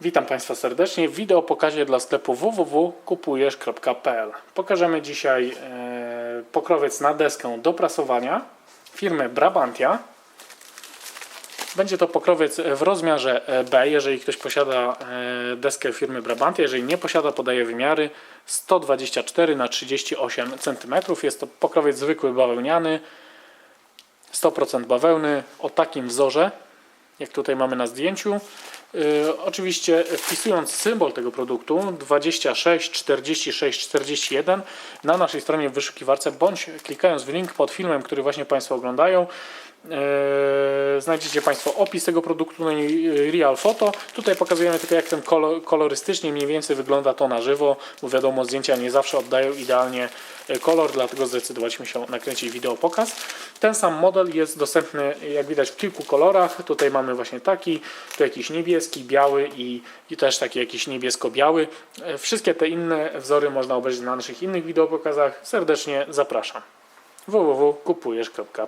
Witam Państwa serdecznie w wideo pokazie dla sklepu www.kupujesz.pl. Pokażemy dzisiaj e, pokrowiec na deskę do prasowania firmy Brabantia. Będzie to pokrowiec w rozmiarze B, jeżeli ktoś posiada e, deskę firmy Brabantia. Jeżeli nie posiada, podaje wymiary 124 na 38 cm. Jest to pokrowiec zwykły bawełniany, 100% bawełny o takim wzorze, jak tutaj mamy na zdjęciu. Yy, oczywiście wpisując symbol tego produktu 26 46 41 na naszej stronie w wyszukiwarce bądź klikając w link pod filmem, który właśnie Państwo oglądają yy, znajdziecie Państwo opis tego produktu, no i Real Photo. Tutaj pokazujemy tylko jak ten kolor, kolorystycznie mniej więcej wygląda to na żywo, bo wiadomo zdjęcia nie zawsze oddają idealnie e, kolor, dlatego zdecydowaliśmy się nakręcić wideo pokaz. Ten sam model jest dostępny jak widać w kilku kolorach. Tutaj mamy właśnie taki, tu jakiś niebieski, biały i, i też taki jakiś niebiesko-biały. E, Wszystkie te inne wzory można obejrzeć na naszych innych wideopokazach. Serdecznie zapraszam. www.kupujesz.pl